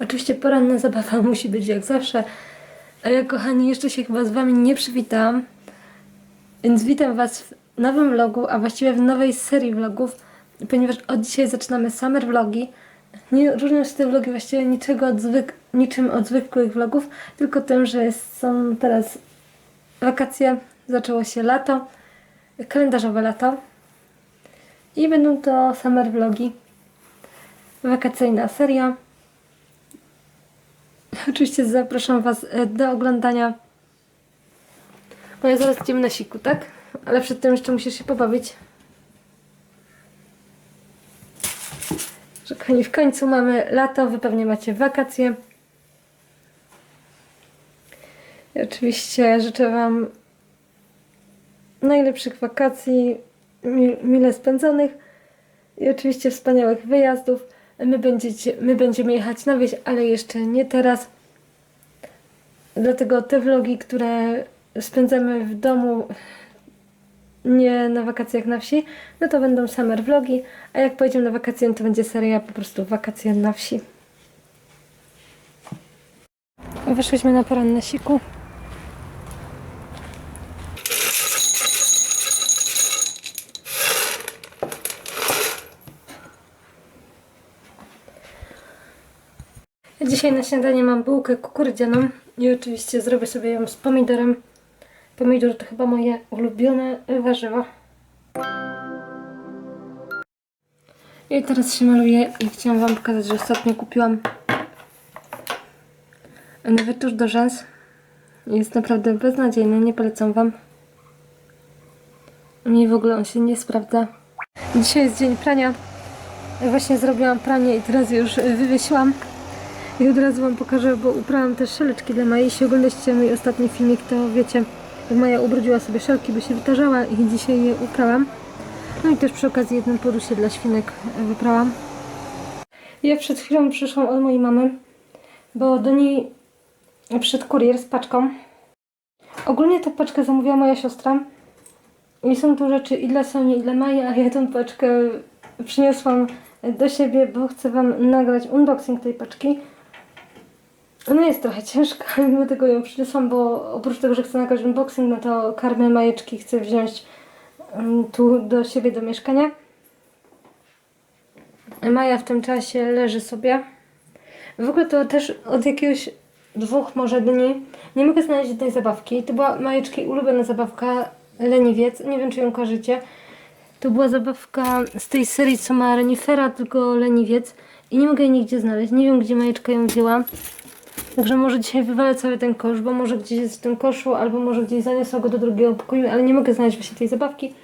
Oczywiście poranna zabawa musi być jak zawsze. A ja, kochani, jeszcze się chyba z Wami nie przywitałam. Więc witam Was w nowym vlogu, a właściwie w nowej serii vlogów, ponieważ od dzisiaj zaczynamy summer vlogi. Nie różnią się te vlogi właściwie niczego od zwyk- niczym od zwykłych vlogów, tylko tym, że są teraz wakacje, zaczęło się lato, kalendarzowe lato. I będą to summer vlogi. Wakacyjna seria. Oczywiście zapraszam Was e, do oglądania. No ja zaraz idziemy na siku, tak? Ale przed tym jeszcze musisz się pobawić. Że kochani, w końcu mamy lato, Wy pewnie macie wakacje. I oczywiście życzę Wam najlepszych wakacji, mi- mile spędzonych i oczywiście wspaniałych wyjazdów. My, będziecie, my będziemy jechać na wieś, ale jeszcze nie teraz. Dlatego te vlogi, które spędzamy w domu, nie na wakacjach na wsi, no to będą summer vlogi, a jak pojedziemy na wakacje, no to będzie seria po prostu wakacje na wsi. Wyszliśmy na poranne siku. Dzisiaj na śniadanie mam bułkę kukurydzianą i oczywiście zrobię sobie ją z pomidorem. Pomidor to chyba moje ulubione warzywo. I teraz się maluję i chciałam Wam pokazać, że ostatnio kupiłam nowy tusz do rzęs. Jest naprawdę beznadziejny, nie polecam Wam. Mi w ogóle on się nie sprawdza. Dzisiaj jest dzień prania. Właśnie zrobiłam pranie i teraz już wywiesiłam. I od razu Wam pokażę, bo uprałam też szeleczki dla Mai. Jeśli oglądacie mój ostatni filmik, to wiecie, jak Maja ubrudziła sobie szelki, by się wytarzała i dzisiaj je uprałam. No i też przy okazji jedną podusie dla świnek wyprałam. Ja przed chwilą przyszłam od mojej mamy, bo do niej przyszedł kurier z paczką. Ogólnie tę paczkę zamówiła moja siostra. I są tu rzeczy i dla Soni, i dla Maji, a ja tę paczkę przyniosłam do siebie, bo chcę Wam nagrać unboxing tej paczki. No jest trochę ciężka, mimo tego ją przyniosłam, bo oprócz tego, że chcę nagrać unboxing, no to karmę majeczki chcę wziąć mm, tu do siebie, do mieszkania. Maja w tym czasie leży sobie. W ogóle to też od jakiegoś dwóch może dni nie mogę znaleźć jednej zabawki. To była Majeczki ulubiona zabawka Leniwiec. Nie wiem, czy ją kojarzycie. To była zabawka z tej serii, co ma renifera, tylko leniwiec. I nie mogę jej nigdzie znaleźć. Nie wiem, gdzie Majeczka ją wzięła. Także może dzisiaj wywalę cały ten kosz, bo może gdzieś jest w tym koszu, albo może gdzieś zaniosła go do drugiego pokoju, ale nie mogę znaleźć właśnie tej zabawki.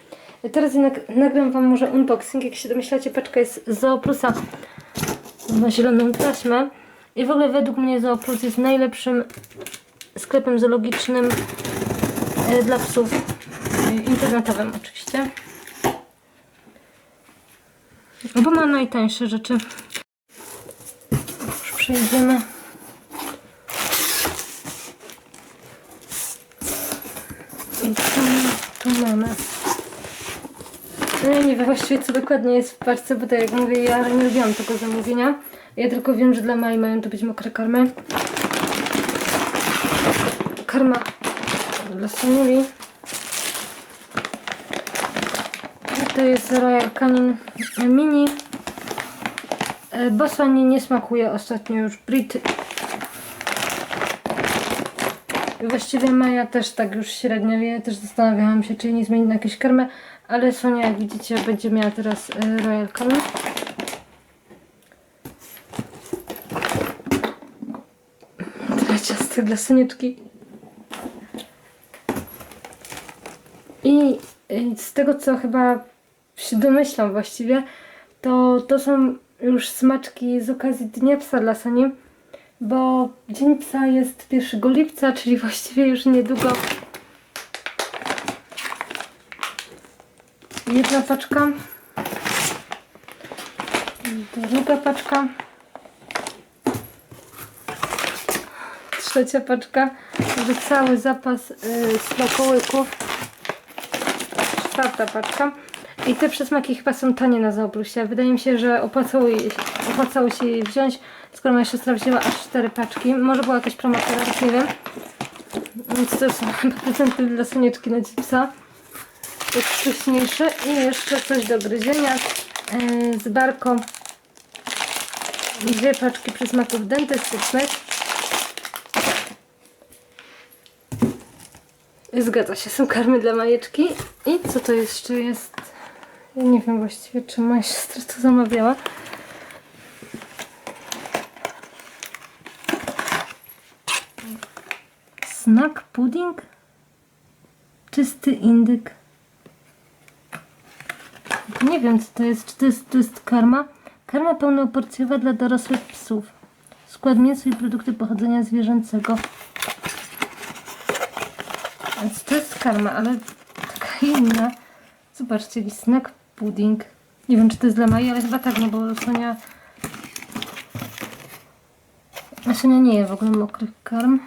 Teraz jednak nagram Wam może unboxing. Jak się domyślacie, paczka jest z Zooplusa. Ma zieloną taśmę. I w ogóle według mnie Zooplus jest najlepszym sklepem zoologicznym e, dla psów. E, Internetowym oczywiście. Bo ma najtańsze rzeczy. Już przejdziemy. I tu, tu mamy. No ja nie wiem właściwie co dokładnie jest w paczce, bo tak jak mówię, ja nie lubiłam tego zamówienia. Ja tylko wiem, że dla Mai mają to być mokre karmy. Karma dla Sonili. To jest Royal Canin Mini. E, Bo Soni nie smakuje ostatnio już Brit. I Właściwie Maja też tak już średnio wie. Też zastanawiałam się, czy nie zmienić na jakieś karmę. Ale Sonia, jak widzicie, będzie miała teraz e, Royal Canin. Tyle ciastek dla Sonieczki. I y, z tego, co chyba się domyślam właściwie, to to są już smaczki z okazji Dnia Psa dla Soni, bo Dzień Psa jest 1 lipca, czyli właściwie już niedługo. Jedna paczka. Druga paczka. Trzecia paczka. Także cały zapas y, smakołyków czwarta paczka. I te przysmaki chyba są tanie na Zaobrusie. Wydaje mi się, że opłacało, opłacało się je wziąć, skoro moja siostra wzięła aż 4 paczki. Może była jakaś promocja, teraz nie wiem. Więc to są prezenty dla Sonieczki na chipsa. Jest wcześniejsze. I jeszcze coś do gryzienia yy, z barką. Dwie paczki przysmaków dentystycznych. Zgadza się, są karmy dla majeczki. I co to jeszcze jest? Ja nie wiem właściwie, czy moja siostra to zamawiała. Snack pudding? Czysty indyk. Nie wiem, co to jest. Czy to jest, to jest karma? Karma pełnoporcjowa dla dorosłych psów. Skład mięso i produkty pochodzenia zwierzęcego. Więc to jest karma, ale taka inna. Zobaczcie, jakiś snack pudding. Nie wiem, czy to jest dla Mai, ale chyba tak, no bo Sonia... Sonia nie je w ogóle mokrych karm.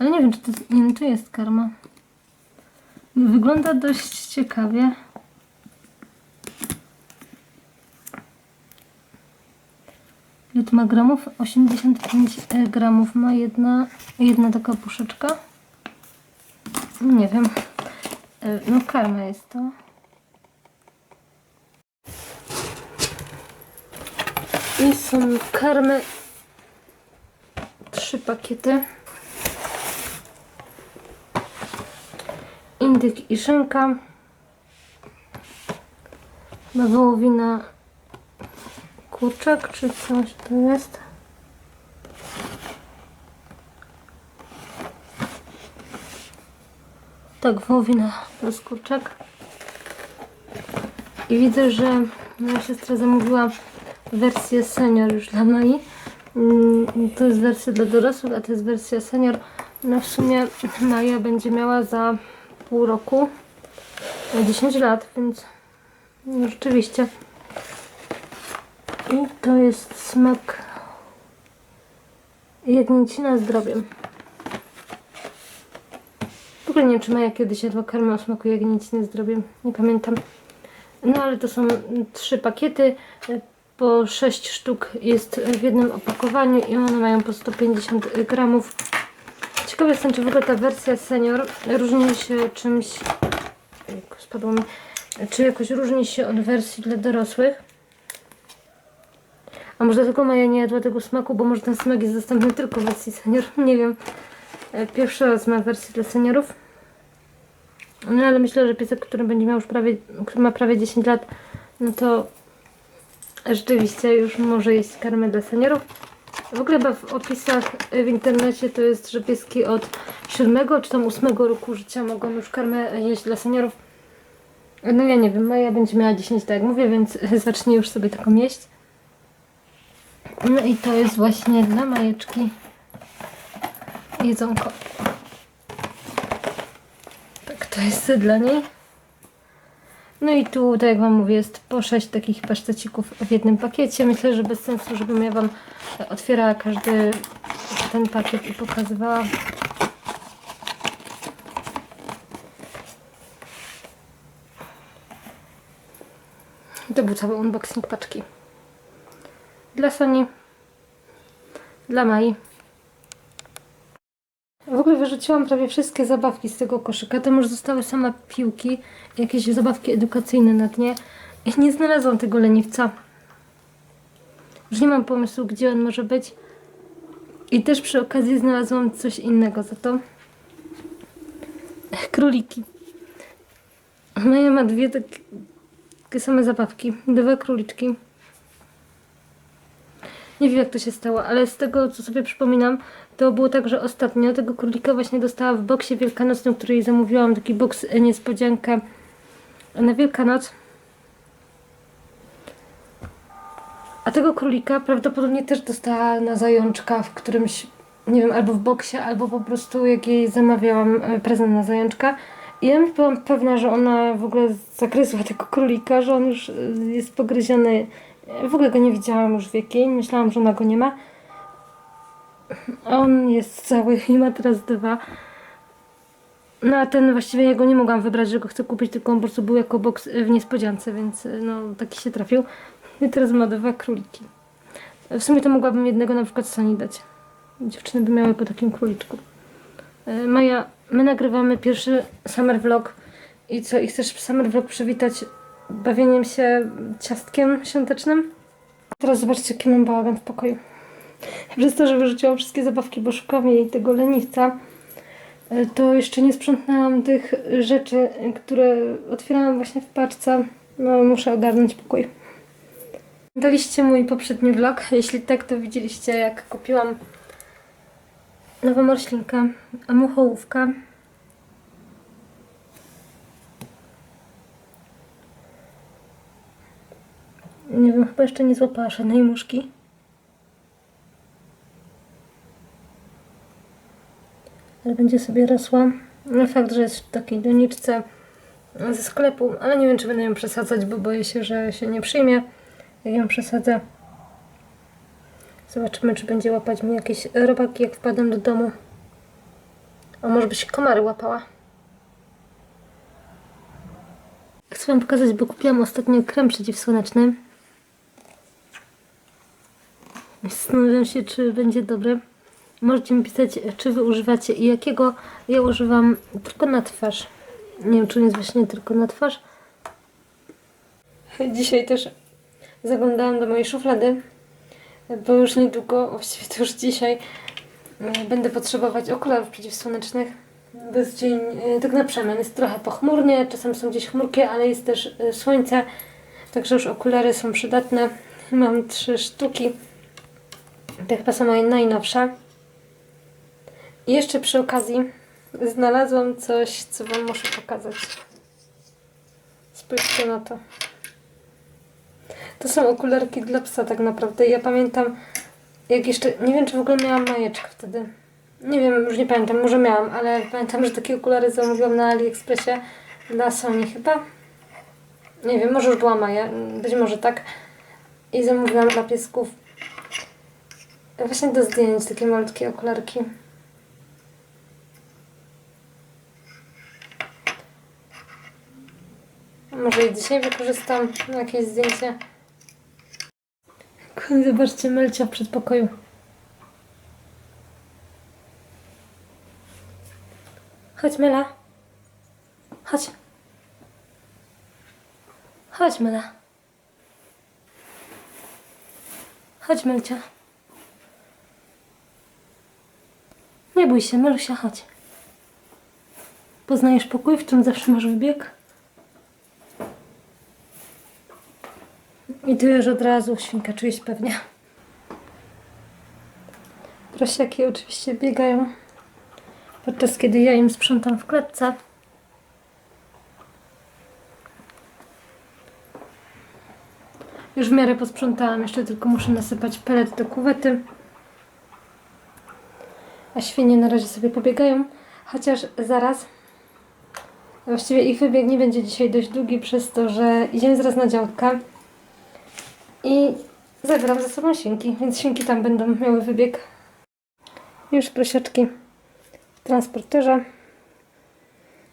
Ale nie wiem, czy to jest... Nie czy jest karma. Wygląda dość ciekawie. Ile ma gramów? 85 gramów ma jedna, jedna taka puszeczka. Nie wiem. E, No karma jest to. I są karmy. Trzy pakiety. Indyk i szynka. Chyba wołowina kurczak, czy coś to jest. Tak, wołowina plus kurczak. I widzę, że moja siostra zamówiła wersję senior już dla Mai. Mm, To jest wersja dla dorosłych, a to jest wersja senior. No w sumie Maja będzie miała za pół roku na 10 lat, więc no rzeczywiście. I to jest smak jagnięcina zdrowiem. W ogóle nie wiem, czy Maja kiedyś jadła karmę o smaku jagnięciny zdrowiem. Nie pamiętam. No ale to są trzy pakiety. Po 6 sztuk jest w jednym opakowaniu i one mają po 150 gramów. Ciekawa jestem, czy w ogóle ta wersja senior różni się czymś... Spadło mi. Czy jakoś różni się od wersji dla dorosłych? A może dlatego Maja nie jadła tego smaku, bo może ten smak jest dostępny tylko w wersji senior. Nie wiem. E, Pierwszy raz ma wersję dla seniorów. No ale myślę, że piesek, który będzie miał już prawie, który ma prawie 10 lat, no to rzeczywiście już może jeść karmę dla seniorów. W ogóle chyba w opisach w internecie to jest, że pieski od 7 czy tam 8 roku życia mogą już karmę jeść dla seniorów. No ja nie wiem, Maja będzie miała 10, tak jak mówię, więc zacznie już sobie taką jeść. No i to jest właśnie dla Majeczki jedzonko. Tak, to jest dla niej. No i tu, tak jak Wam mówię, jest po 6 takich pasztecików w jednym pakiecie. Myślę, że bez sensu, żebym ja Wam otwierała każdy ten pakiet i pokazywała. To był cały unboxing paczki. Dla Soni. Dla Mai. Wyrzuciłam prawie wszystkie zabawki z tego koszyka. Tam już zostały same piłki, jakieś zabawki edukacyjne na dnie. I nie znalazłam tego leniwca. Już nie mam pomysłu, gdzie on może być. I też przy okazji znalazłam coś innego za to. Króliki. Maja ma dwie takie same zabawki. Dwa króliczki. Nie wiem jak to się stało, ale z tego co sobie przypominam, to było tak, że ostatnio tego królika właśnie dostała w boksie wielkanocnym, który jej zamówiłam, taki boks e, niespodziankę na Wielkanoc. A tego królika prawdopodobnie też dostała na zajączka w którymś, nie wiem, albo w boksie, albo po prostu jak jej zamawiałam e, prezent na zajączka. I ja byłam pewna, że ona w ogóle zagryzła tego królika, że on już e, jest pogryziony. W ogóle go nie widziałam już w jakiej. Myślałam, że ona go nie ma. On jest cały i ma teraz dwa. No a ten właściwie ja go nie mogłam wybrać, że go chcę kupić, tylko on po prostu był jako boks w niespodziance, więc y, no taki się trafił. I teraz ma dwa króliki. W sumie to mogłabym jednego na przykład Soni dać. Dziewczyny by miały po takim króliczku. E, Maja, my nagrywamy pierwszy summer vlog. I co, i chcesz summer vlog przywitać bawieniem się ciastkiem świątecznym? Teraz zobaczcie, jaki mam bałagan w pokoju. Przez to, że wyrzuciłam wszystkie zabawki, bo szukam jej tego leniwca, e, to jeszcze nie sprzątnęłam tych rzeczy, które otwierałam właśnie w paczce. No, muszę ogarnąć pokój. Daliście mój poprzedni vlog. Jeśli tak, to widzieliście, jak kupiłam nową roślinkę, muchołówkę. Nie wiem, chyba jeszcze nie złapała żadnej muszki. Ale będzie sobie rosła. No fakt, że jest w takiej doniczce ze sklepu, ale nie wiem, czy będę ją przesadzać, bo boję się, że się nie przyjmie, jak ją przesadzę. Zobaczymy, czy będzie łapać mi jakieś robaki, jak wpadam do domu. A może by się komary łapała. Chcę Wam pokazać, bo kupiłam ostatnio krem przeciwsłoneczny. Zastanawiam się, czy będzie dobry. Możecie mi pisać, czy Wy używacie i jakiego. Ja używam tylko na twarz. Nie wiem, czy jest właśnie tylko na twarz. Dzisiaj też zaglądałam do mojej szuflady, bo już niedługo, właściwie to już dzisiaj, będę potrzebować okularów przeciwsłonecznych. Bo jest dzień e, tak na przemian. Jest trochę pochmurnie, czasem są gdzieś chmurki, ale jest też e, słońce, także już okulary są przydatne. Mam trzy sztuki. To chyba są moje najnowsze. I jeszcze przy okazji znalazłam coś, co Wam muszę pokazać. Spójrzcie na to. To są okularki dla psa tak naprawdę. Ja pamiętam, jak jeszcze, nie wiem czy w ogóle miałam majeczkę wtedy. Nie wiem, już nie pamiętam, może miałam, ale pamiętam, że takie okulary zamówiłam na AliExpressie dla Sony chyba. Nie wiem, może już była Maja, być może tak. I zamówiłam dla piesków właśnie do zdjęć takie malutkie okularki. Może i dzisiaj wykorzystam na jakieś zdjęcie. Zobaczcie, Melcia w przedpokoju. Chodź, Mela. Chodź. Chodź, Mela. Chodź, Melcia. Bój się, Melusia, chodź. Poznajesz pokój, w którym zawsze masz wybieg? I tu już od razu świnka czuje się pewnie. Prosiaki oczywiście biegają, podczas kiedy ja im sprzątam w klatce. Już w miarę posprzątałam, jeszcze tylko muszę nasypać pelet do kuwety. Świnie na razie sobie pobiegają, chociaż zaraz Właściwie ich wybieg nie będzie dzisiaj dość długi przez to, że idziemy zaraz na działkę i zabieram ze sobą świnki, więc świnki tam będą miały wybieg. Już prosiaczki w transporterze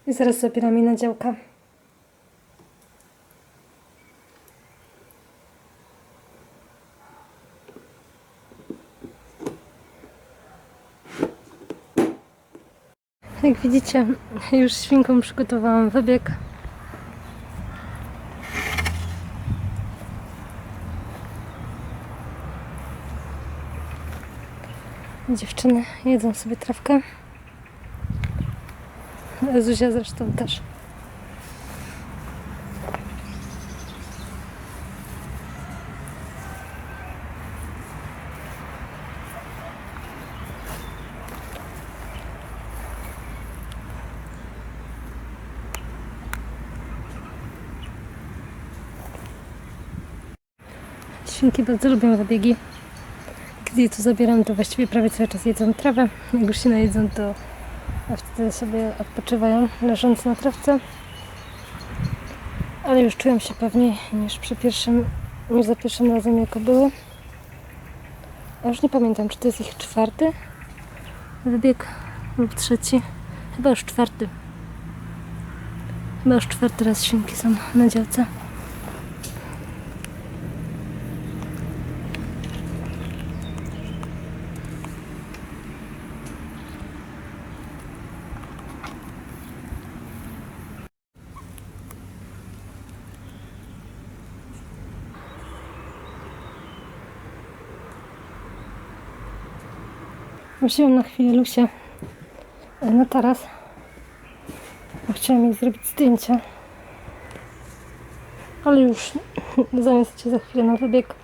i zaraz zabieram je na działkę. Jak widzicie, już świnkom przygotowałam wybieg. Dziewczyny jedzą sobie trawkę. Zuzia zresztą też. Świnki bardzo lubią zabiegi. Gdy je tu zabieram, to właściwie prawie cały czas jedzą trawę. Jak już się najedzą, to wtedy sobie odpoczywają, leżąc na trawce. Ale już czują się pewniej niż przy pierwszym, niż za pierwszym razem, jako były. A już nie pamiętam, czy to jest ich czwarty wybieg lub trzeci. Chyba już czwarty. Chyba już czwarty raz świnki są na działce. Wziąłem na chwilę Lusię e, na taras. Bo Chciałam jej zrobić zdjęcia. Ale już zamiast cię za chwilę na wybieg.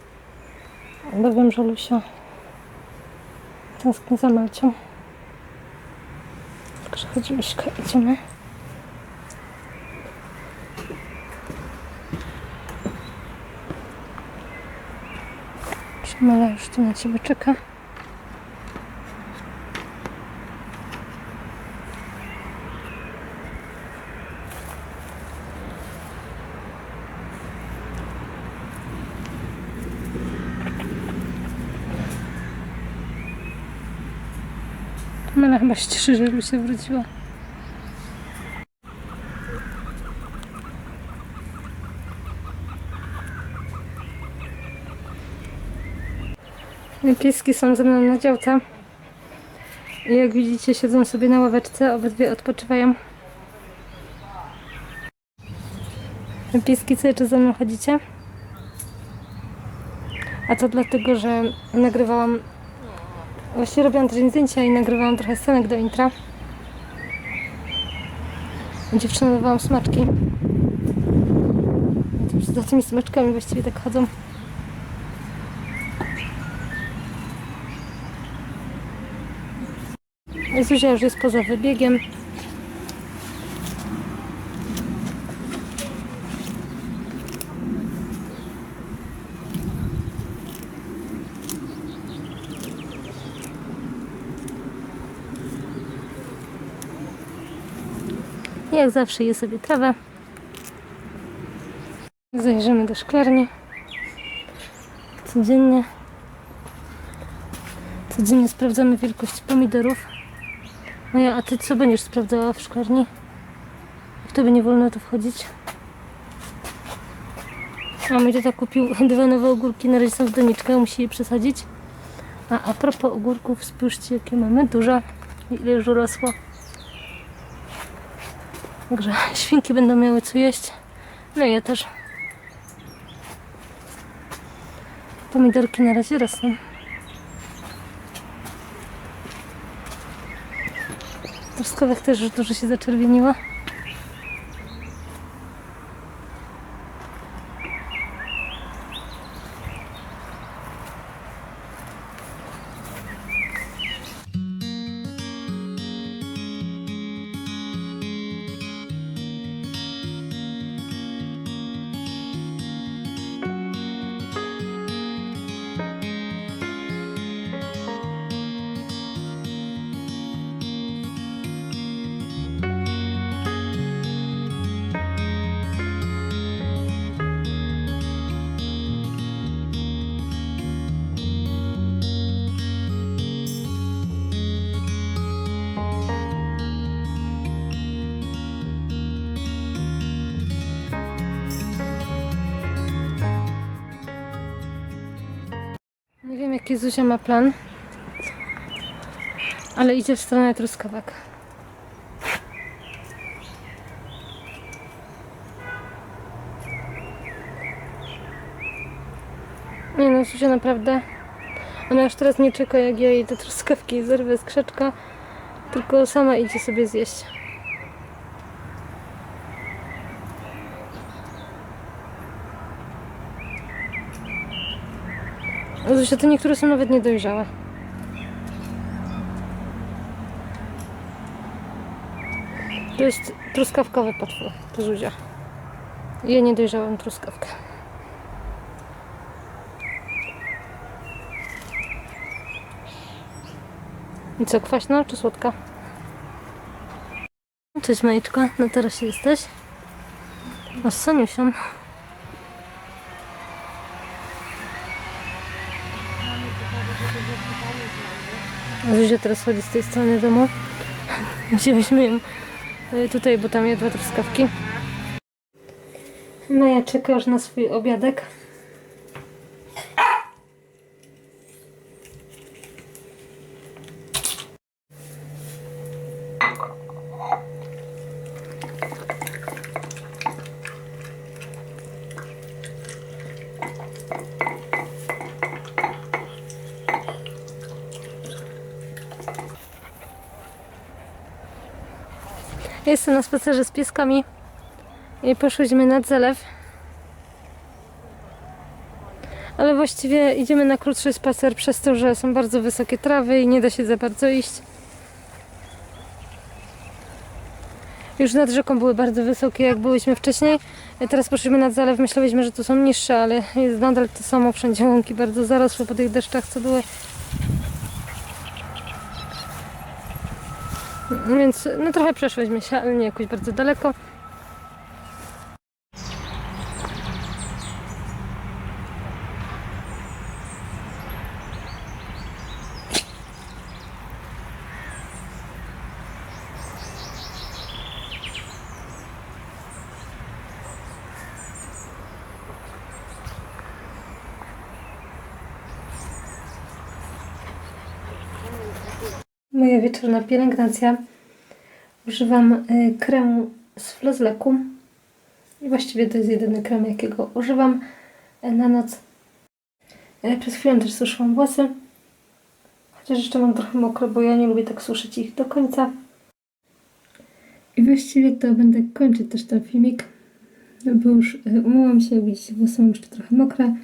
Bo wiem, że Lusia tęskni za Malcią. Także chodź Luśka, idziemy. Mela już tu na ciebie czeka. Chyba się że wróciła. Pieski są ze mną na działce. I jak widzicie, siedzą sobie na ławeczce, obydwie odpoczywają. Pieski cały czas ze mną chodzicie. A to dlatego, że nagrywałam Właśnie robiłam też zdjęcia i nagrywałam trochę scenek do intra. Dziewczyny dawałam smaczki. Za tymi smaczkami właściwie tak chodzą. Zuzia już jest poza wybiegiem. Jak zawsze je sobie trawę. Zajrzymy do szklarni. Codziennie. Codziennie sprawdzamy wielkość pomidorów. No ja, a ty co będziesz sprawdzała w szklarni? Jak tobie nie wolno tu wchodzić? A mój tata kupił dwa nowe ogórki, na razie są w doniczkach, musi je przesadzić. A a propos ogórków, spójrzcie jakie mamy duże. Ile już urosło. Także świnki będą miały co jeść. No i ja też. Pomidorki na razie rosną. Truskawek też już dużo się zaczerwieniła. Jaki Zuzia ma plan, ale idzie w stronę truskawek. Nie no, Zuzia naprawdę, ona już teraz nie czeka jak ja jej te truskawki zerwę z krzeczka, tylko sama idzie sobie zjeść. Zuzia, te niektóre są nawet niedojrzałe. To jest truskawkowy potwór, to Zuzia. Ja nie dojrzałam truskawkę. I co, kwaśna czy słodka? Cześć Majeczko, no teraz jesteś. A z Soniusią. Zuzia teraz chodzi z tej strony domu. Wzięliśmy ją e, tutaj, bo tam jadła truskawki. No Maja czeka aż na swój obiadek. Jestem na spacerze z pieskami i poszłyśmy nad zalew. Ale właściwie idziemy na krótszy spacer przez to, że są bardzo wysokie trawy i nie da się za bardzo iść. Już nad rzeką były bardzo wysokie, jak byłyśmy wcześniej. Teraz poszliśmy nad zalew, myśleliśmy, że tu są niższe, ale jest nadal to samo. Wszędzie łąki bardzo zarosły po tych deszczach, co były. Więc no trochę przeszłyśmy się, ale nie jakoś bardzo daleko. Moja wieczorna pielęgnacja. Używam y, kremu z Flozleku. I właściwie to jest jedyny krem, jakiego używam y, na noc. Y, Przez chwilę też suszyłam włosy. Chociaż jeszcze mam trochę mokro, bo ja nie lubię tak suszyć ich do końca. I właściwie to będę kończyć też ten filmik. Bo już umyłam się, jak widzicie, włosy mam jeszcze trochę mokre.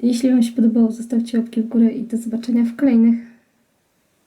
Jeśli Wam się podobało, zostawcie łapki w górę i do zobaczenia w kolejnych.